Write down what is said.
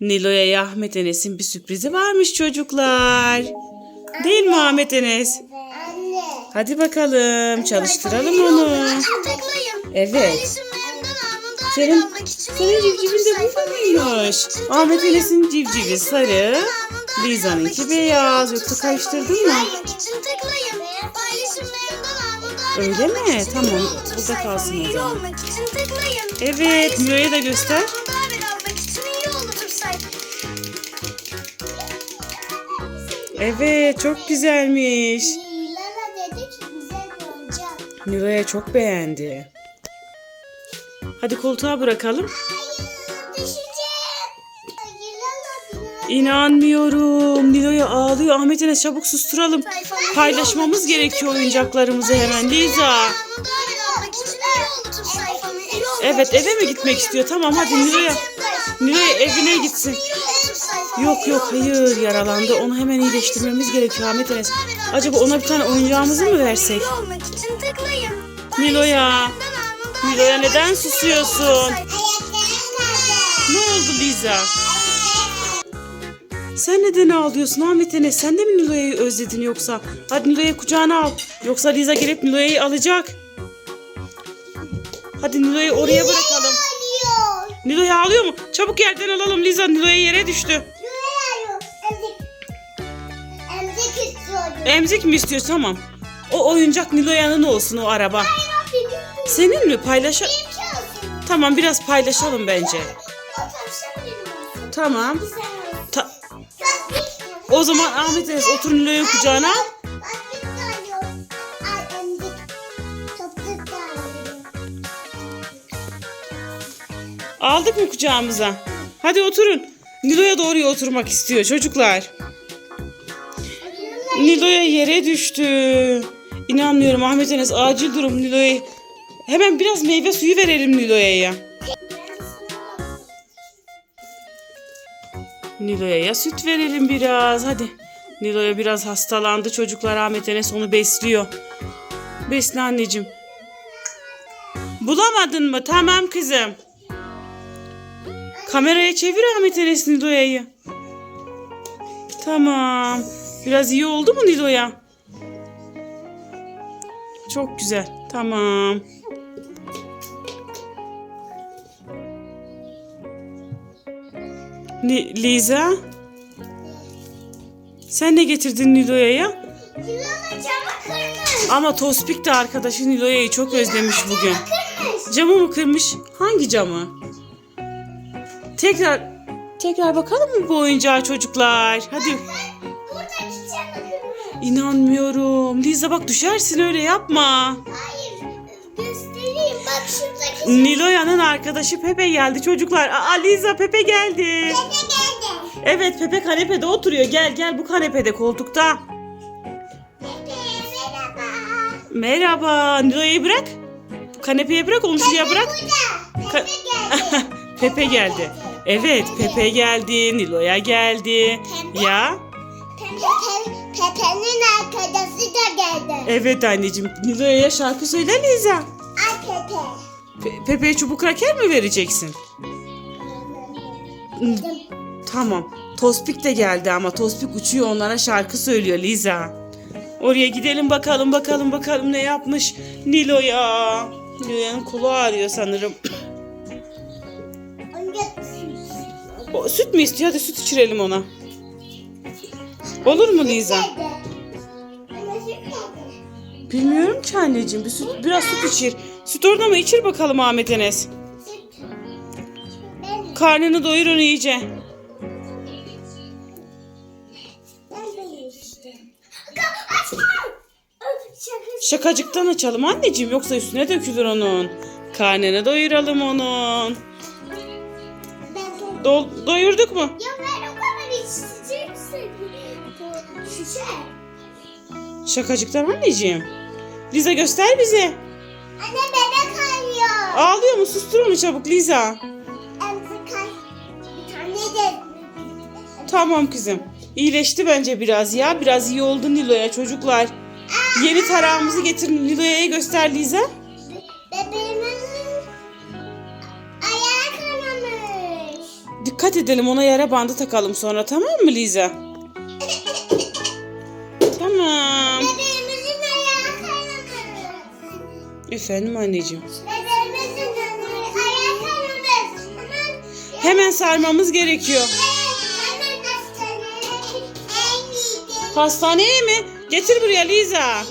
Nilo'ya Ahmet Enes'in bir sürprizi varmış çocuklar. Değil mi Ahmet Enes? Anne. Hadi bakalım çalıştıralım onu. Evet. Senin, Senin, civcivin de burada mıymış? Ahmet Enes'in civcivi sarı, Liza'nınki beyaz. Yoksa karıştırdın mı? Öyle mi? Tamam. Burada kalsın o zaman. Evet, Nilo'ya da göster. Evet, çok güzelmiş. Lala dedi ki güzel olacak. Nilo'ya çok beğendi. Hadi koltuğa bırakalım. Düşeceğim. Lala İnanmıyorum. Nilo'ya ağlıyor. Ahmet Enes çabuk susturalım. Paylaşmamız gerekiyor oyuncaklarımızı hemen. Liza. Evet eve mi gitmek istiyor? Tamam hadi Nilo'ya. Nilo'ya evine gitsin. Yok yok hayır yaralandı. Onu hemen iyileştirmemiz gerekiyor Ahmet Enes. Acaba ona bir tane oyuncağımızı mı versek? Nilo'ya. Nilo'ya neden susuyorsun? Ne oldu Liza? Sen neden ağlıyorsun Ahmet Enes? Sen de mi Nilo'yu özledin yoksa? Hadi Nilo'yu kucağına al. Yoksa Liza gelip Nilo'yu alacak. Hadi Nilo'yu oraya bırakalım. Nilo'yu ağlıyor mu? Çabuk yerden alalım Liza. Nilo'ya yere düştü. Emzik mi istiyor? Tamam. O oyuncak Nilo'yanın olsun o araba. Senin mi? Paylaş. Tamam biraz paylaşalım bence. Tamam. Ta- o zaman Ahmet Enes otur Nilo'yu kucağına al. Aldık mı kucağımıza? Hadi oturun. Nilo'ya doğru oturmak istiyor çocuklar. Nilo'ya yere düştü. İnanmıyorum Ahmet Enes acil durum Nilo'ya. Hemen biraz meyve suyu verelim Nilo'ya ya. Nilo'ya ya süt verelim biraz hadi. Nilo'ya biraz hastalandı çocuklar Ahmet Enes onu besliyor. Besle anneciğim. Bulamadın mı? Tamam kızım. Kameraya çevir Ahmet Enes Nilo'ya'yı. Tamam. Biraz iyi oldu mu Nilo'ya? Çok güzel. Tamam. Ni- Liza? Sen ne getirdin Nilo'ya? Ama Tospik de arkadaşı Nilo'ya'yı çok özlemiş bugün. Camı mı kırmış? Hangi camı? Tekrar tekrar bakalım mı bu oyuncağa çocuklar? Hadi. İnanmıyorum. Liza bak düşersin öyle yapma. Hayır, göstereyim. Bak şuradaki Nilo'ya'nın arkadaşı Pepe geldi çocuklar. Aa Liza Pepe geldi. ne geldi? Evet Pepe kanepede oturuyor. Gel gel bu kanepede koltukta. Pepe, merhaba. Merhaba. Nilo'ya'yı bırak. Kanepeye bırak onu şuraya bırak. Burada. Pepe geldi. Pepe geldi. Evet Pepe geldi. Nilo'ya geldi. Ya. Pepe, Pepe'nin arkadaşı da geldi. Evet anneciğim. Nilo'ya şarkı söyle Liza. Ay Pepe. Pe- Pepe'ye çubuk kraker mi vereceksin? Tamam. Tospik de geldi ama Tospik uçuyor onlara şarkı söylüyor Liza. Oraya gidelim bakalım bakalım bakalım ne yapmış Nilo'ya. Nilo'yanın kolu ağrıyor sanırım. Süt mü istiyor? Hadi süt içirelim ona. Olur mu Liza? Bilmiyorum ki anneciğim. Bir süt, biraz süt içir. Süt orada mı? İçir bakalım Ahmet Enes. Karnını doyur onu iyice. Şakacıktan açalım anneciğim yoksa üstüne dökülür onun. Karnını doyuralım onun. Do- doyurduk mu? Ya şişe. Şakacıklar anneciğim. Liza göster bize. Anne bebek ağlıyor. Ağlıyor mu? Susturur mu çabuk Liza? Tamam kızım. İyileşti bence biraz ya. Biraz iyi oldu Nilo'ya çocuklar. Aa, Yeni tarağımızı getirin Nilo'ya göster Liza. Bebeğimin ayağı kanamış. Dikkat edelim ona yara bandı takalım sonra tamam mı Liza? Efendim anneciğim. Hemen sarmamız gerekiyor. Hastaneye mi? Getir buraya Liza.